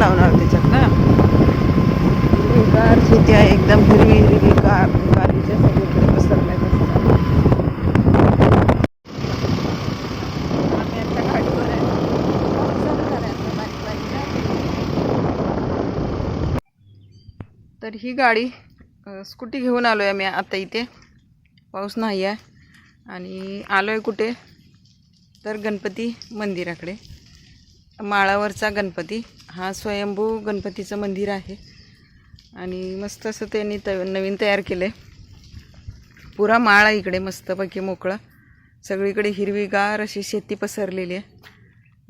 लावणार त्याच्यात ना? हिरवीगार शेती आहे एकदम हिरवी हिरवी कार गारीच्या सगळीकडे पसरल्या तर ही गाडी स्कूटी घेऊन आलो आहे मी आता इथे. पाऊस नाही आहे आणि आलो आहे कुठे? तर गणपती मंदिराकडे. माळावरचा गणपती. हा स्वयंभू गणपतीचं मंदिर आहे. आणि मस्त असं त्यांनी त नवीन तयार केलं आहे पुरा माळ आहे इकडे मस्तपैकी मोकळा. सगळीकडे हिरवीगार अशी शेती पसरलेली आहे.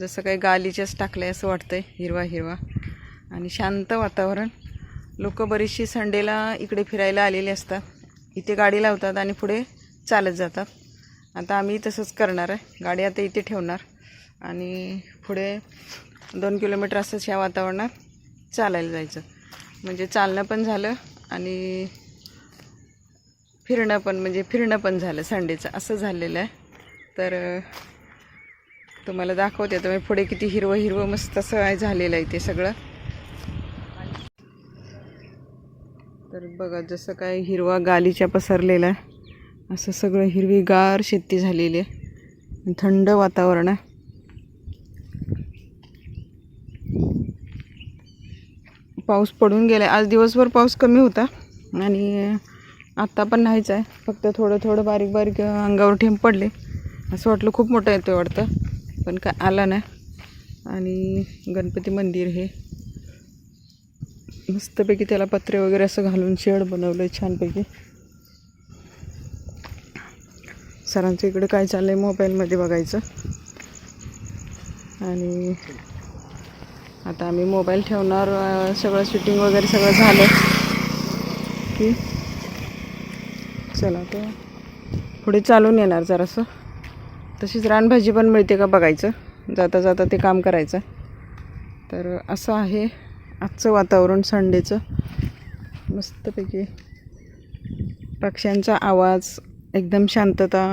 जसं काही गालीच्याच टाकलं आहे असं वाटतं आहे हिरवा हिरवा. आणि शांत वातावरण. लोक बरीचशी संडेला इकडे फिरायला आलेली असतात. इथे गाडी लावतात आणि पुढे चालत जातात. आता आम्ही तसंच करणार आहे. गाडी आता इथे ठेवणार. आणि पुढे दोन किलोमीटर असंच ह्या वातावरणात चालायला जायचं. म्हणजे चालणं पण झालं आणि फिरणं पण म्हणजे फिरणं पण झालं संडेचं. असं झालेलं आहे. तर तुम्हाला दाखवते. तुम्ही पुढे किती हिरवं हिरवं मस्त असं आहे झालेलं आहे ते सगळं. तर बघा जसं काय हिरवा गालीच्या पसरलेला आहे असं सगळं हिरवीगार शेती झालेली आहे. थंड वातावरण आहे. पाऊस पडून गेला आज दिवसभर पाऊस कमी होता आणि आत्ता पण नाहीच आहे. फक्त थोडं थोडं बारीक बारीक अंगावर ठेंब पडले. असं वाटलं खूप मोठं येतो वाटतं पण काय आला नाही. आणि गणपती मंदिर हे मस्तपैकी त्याला पत्रे वगैरे असं घालून शेड बनवलं आहे छानपैकी. सरांचं इकडे काय चाललं आहे मोबाईलमध्ये बघायचं. आणि आता आम्ही मोबाईल ठेवणार सगळं शूटिंग वगैरे सगळं झालं. की चला तर पुढे चालून येणार जरासं. तशीच रानभाजी पण मिळते का बघायचं. जाता जाता ते काम करायचं. तर असं आहे आजचं वातावरण संडेचं. मस्तपैकी पक्ष्यांचा आवाज एकदम शांतता.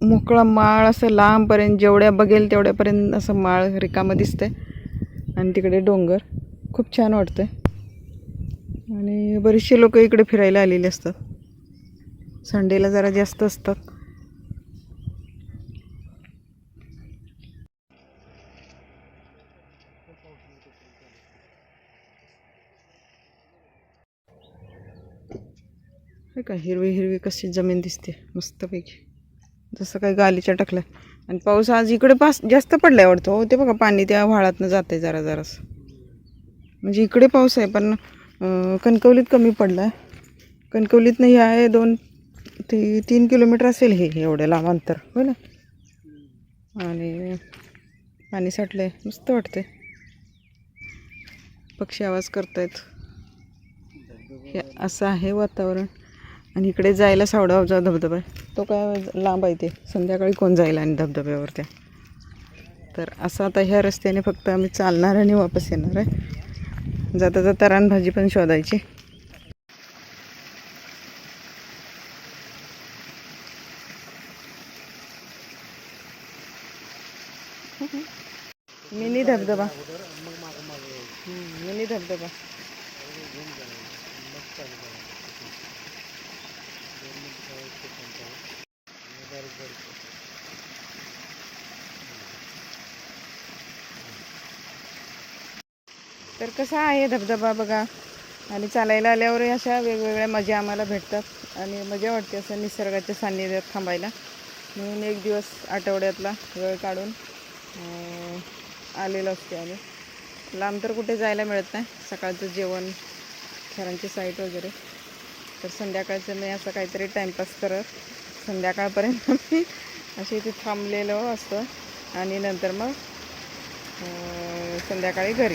मोकळा माळ असं लांबपर्यंत जेवढ्या बघेल तेवढ्यापर्यंत असं माळ रिकामं दिसतंय. आणि तिकडे डोंगर. खूप छान वाटतं आणि बरेचसे लोक इकडे फिरायला आलेले असतात. संडेला जरा जास्त असतात. का हिरवी हिरवी कशी जमीन दिसते? मस्तपैकी. जसं काही गालीच्या टाकल्या. आणि पाऊस आज इकडे पास जास्त पडलाय आवडतो हो ते बघा पाणी त्या व्हाळातनं जात आहे जरा जरासं. म्हणजे इकडे पाऊस आहे पण कणकवलीत कमी पडला आहे कणकवलीतनं हे आहे दोन ते तीन किलोमीटर असेल हे एवढ्या लांब अंतर. हो ना? आणि पाणी साठलंय. मस्त वाटते पक्षी आवाज करतायत. हे असं आहे वातावरण. आणि इकडे जायला सावडावचा धबधबा आहे. तो काय लांब आहे ते. संध्याकाळी कोण जाईल आणि धबधब्यावर त्या तर असं आता ह्या रस्त्याने फक्त आम्ही चालणार आणि वापस येणार आहे. जाता जाता रानभाजी पण शोधायची. मिनी धबधबा. मिनी धबधबा. तर कसा आहे धबधबा बघा? आणि चालायला आल्यावर अशा वेगवेगळ्या मजा आम्हाला भेटतात. आणि मजा वाटते असं निसर्गाच्या सान्निध्यात थांबायला. म्हणून एक दिवस आठवड्यातला वेळ काढून आलेलो असते आम्ही. लांब तर कुठे जायला मिळत नाही. सकाळचं जेवण घरांची साईट वगैरे. तर संध्याकाळचं मी असं काहीतरी टाईमपास करत संध्याकाळपर्यंत मी असे इथे थांबलेलो असतं. आणि नंतर मग संध्याकाळी घरी.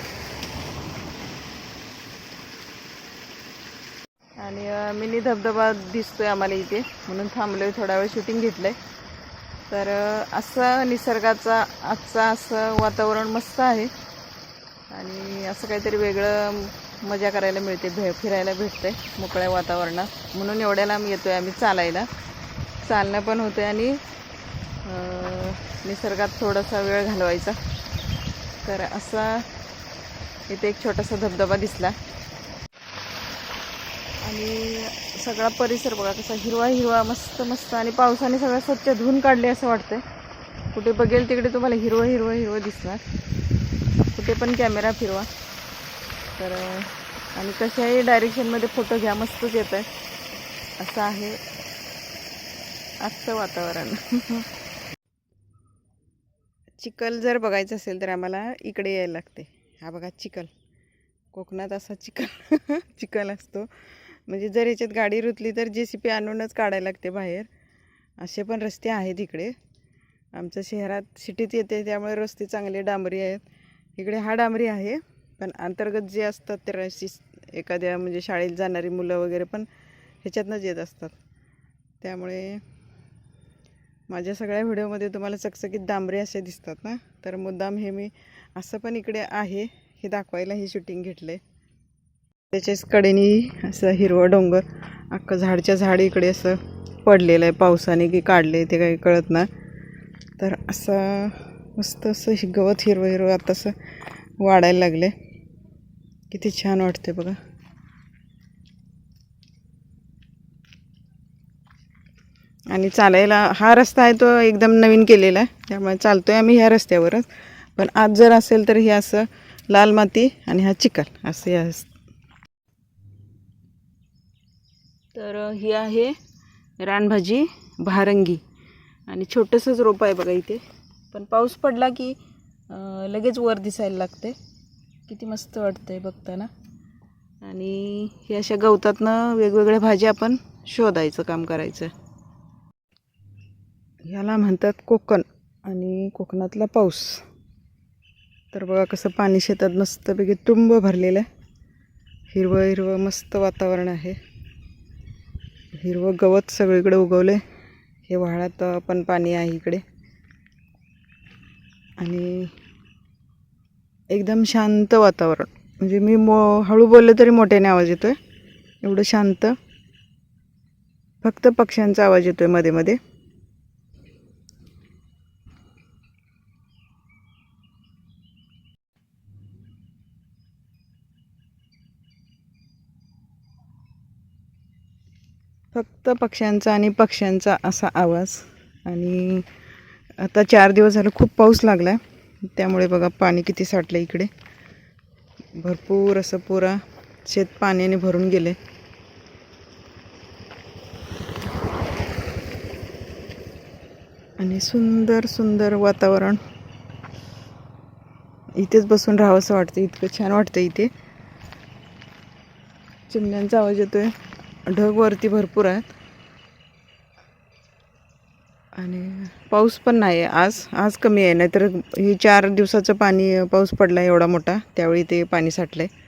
आणि मिनी धबधबा दिसतोय आम्हाला इथे. म्हणून थांबलोय थोडा वेळ शूटिंग घेतलंय. तर असं निसर्गाचा आजचा असं वातावरण मस्त आहे. आणि असं काहीतरी वेगळं मजा करायला मिळते भे फिरायला भेटतंय मोकळ्या वातावरणात. म्हणून एवढ्याला आम्ही येतोय आम्ही चालायला. चालणं पण होतं आणि निसर्गात थोडासा वेळ घालवायचा. तर असा इथे एक छोटासा धबधबा दिसला. आणि सगळा परिसर बघा कसा हिरवा हिरवा मस्त मस्त आणि पावसाने सगळं स्वच्छ धुवून काढले असं वाटतंय. कुठे बघेल तिकडे तुम्हाला हिरवं हिरवं हिरवं दिसणार. कुठे पण कॅमेरा फिरवा. तर आणि कशाही डायरेक्शनमध्ये फोटो घ्या मस्तच येत आहे असं आहे. आजचं वातावरण. चिखल जर बघायचं असेल तर आम्हाला इकडे यायला लागते. हा बघा चिखल कोकणात असा चिखल चिखल असतो. म्हणजे जर याच्यात गाडी रुतली तर जे सी पी आणूनच काढायला लागते बाहेर. असे पण रस्ते आहेत इकडे. आमच्या शहरात सिटीत येते त्यामुळे रस्ते चांगले डांबरी आहेत. इकडे हा डांबरी आहे पण अंतर्गत जे असतात ते रशी एखाद्या म्हणजे शाळेत जाणारी मुलं वगैरे पण ह्याच्यातनंच येत असतात. त्यामुळे माझ्या सगळ्या व्हिडिओमध्ये तुम्हाला चकचकीत डांबरे असे दिसतात ना? तर मुद्दाम हे मी असं पण इकडे आहे हे दाखवायला हे शूटिंग घेतलं आहे त्याच्याच कडेनी असं हिरवं डोंगर अख्खं झाडच्या झाड इकडे असं पडलेलं आहे पावसाने की काढले ते काही कळत ना. तर असं मस्त असं गवत हिरवं हिरवं आता असं वाढायला लागले किती छान वाटते बघा. आणि चालायला हा रस्ता आहे तो एकदम नवीन केलेला आहे त्यामुळे आहे आम्ही ह्या रस्त्यावरच. पण आज जर असेल तर हे असं लाल माती आणि हा चिखल असं या तर ही आहे रानभाजी भारंगी. आणि छोटंसंच रोप आहे बघा इथे. पण पाऊस पडला की लगेच वर दिसायला लागते. किती मस्त वाटतंय बघताना. आणि हे अशा गवतातनं वेगवेगळ्या भाज्या आपण शोधायचं काम करायचं. ह्याला म्हणतात कोकण आणि कोकणातला पाऊस. तर बघा कसं पाणी शेतात मस्तपैकी तुंब भरलेलं आहे. हिरवं हिरवं मस्त वातावरण आहे. हिरवं गवत सगळीकडे उगवलं हे वाळात पण पाणी आहे इकडे. आणि एकदम शांत वातावरण. म्हणजे मी मो हळू बोलले तरी मोठ्याने आवाज येतो आहे एवढं शांत. फक्त पक्ष्यांचा आवाज येतो आहे मध्ये मध्ये. फक्त पक्ष्यांचा आणि पक्ष्यांचा असा आवाज. आणि आता चार दिवस झालं खूप पाऊस लागला आहे त्यामुळे बघा पाणी किती साठलं इकडे. भरपूर असं पुरा शेत पाण्याने भरून गेले आणि सुंदर सुंदर वातावरण. इथेच बसून राहावंसं वाटतं इतकं छान वाटतं इथे. चिमण्यांचा आवाज येतोय. ढग वरती भरपूर आहेत. आणि पाऊस पण नाही आहे. आज आज कमी आहे. नाहीतर ही चार दिवसाचं पाणी पाऊस पडला एवढा मोठा त्यावेळी ते पाणी साठलं आहे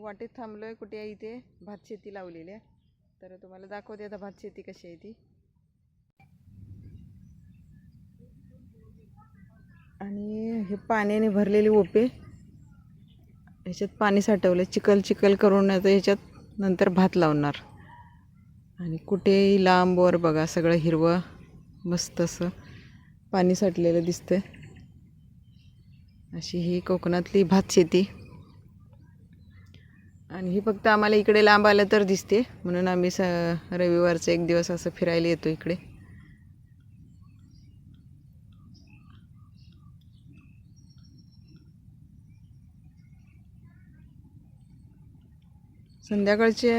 वाटेत थांबलो आहे कुठे आहे इथे? भात शेती लावलेली आहे. तर तुम्हाला दाखवते आता भात शेती कशी आहे ती. आणि हे पाण्याने भरलेली ओपे. ह्याच्यात पाणी साठवलं चिखल चिखल करून आता ह्याच्यात नंतर भात लावणार. आणि कुठेही लांबवर बघा सगळं हिरवं मस्त असं पाणी साठलेलं दिसतं अशी ही कोकणातली भात शेती आणि ही फक्त आम्हाला इकडे लांब आलं तर दिसते. म्हणून आम्ही स रविवारचं एक दिवस असं फिरायला येतो इकडे. संध्याकाळचे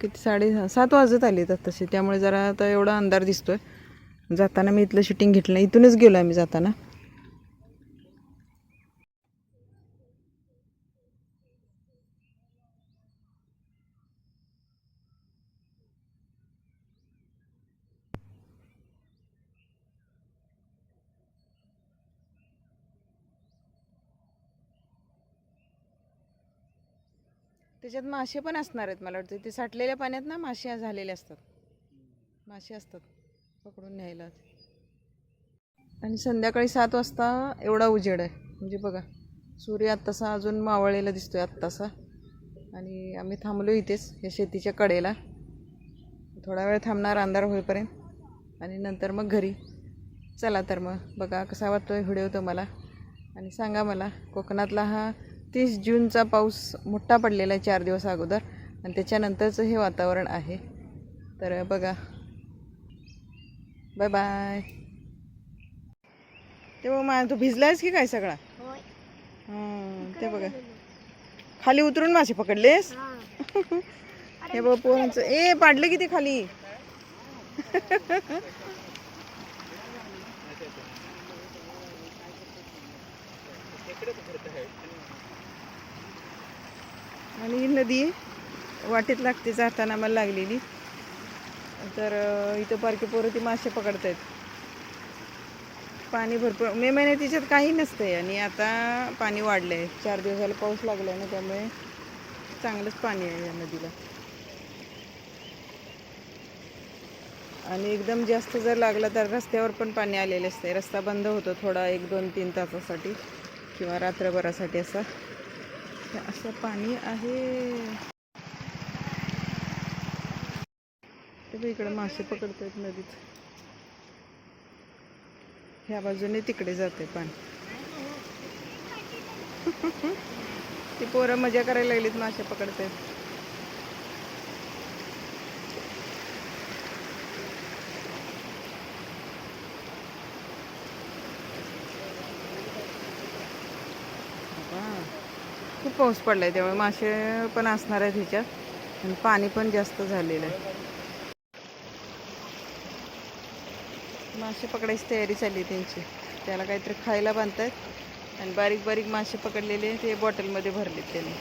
किती साडे सात वाजत आले आहेत तसे. त्यामुळे जरा आता एवढा अंधार दिसतोय. जाताना मी इथलं शूटिंग घेतलं इथूनच गेलो आम्ही जाताना. त्याच्यात मासे पण असणार आहेत मला वाटतं. ते साठलेल्या पाण्यात ना मासे झालेले असतात. मासे असतात पकडून न्यायला. आणि संध्याकाळी सात वाजता एवढा उजेड आहे. म्हणजे बघा सूर्य आत्तासा अजून मावळलेला दिसतोय आत्तासा. आणि आम्ही थांबलो इथेच या शेतीच्या कडेला. थोडा वेळ थांबणार अंधार होईपर्यंत. आणि नंतर मग घरी. चला तर मग. बघा कसा वाटतोय व्हिडिओ तुम्हाला. आणि सांगा मला कोकणातला हा तीस जूनचा पाऊस मोठा पडलेला आहे चार दिवस अगोदर. आणि त्याच्यानंतरचं हे वातावरण आहे. तर बघा. बाय बाय ते बघ मा तू भिजलायस की काय सगळा? हां ते बघा. खाली उतरून मासे पकडलेस? हा. हे बघ पोरांचं ए पाडलं किती खाली? आणि ही नदी वाटेत लागते जाताना मला लागलेली. तर इथं पारखे पोरं ती मासे पकडतायत. पाणी भरपूर मे महिन्यात तिच्यात काही आहे आणि आता पाणी वाढलं आहे चार दिवस पाऊस पाऊस आहे ना त्यामुळे चांगलंच पाणी आहे या नदीला. आणि एकदम जास्त जर लागलं तर रस्त्यावर पण पाणी आलेले असते रस्ता बंद होतो थोडा एक दोन तीन तासासाठी किंवा रात्रभरासाठी असा. हे असं पाणी आहे. ते इकडे मासे पकडतायत नदीत. ह्या बाजूने तिकडे जाते पाणी. ती पोरं मजा करायला लागलीत मासे पकडतायत खूप पाऊस पडलाय त्यामुळे मासे पण असणार आहेत ह्याच्यात. आणि पाणी पण जास्त झालेलं आहे. मासे पकडायची तयारी चालली आहे त्यांची. त्याला काहीतरी खायला बांधतात. आणि बारीक बारीक मासे पकडलेले ते बॉटलमध्ये भरलेत त्यांनी.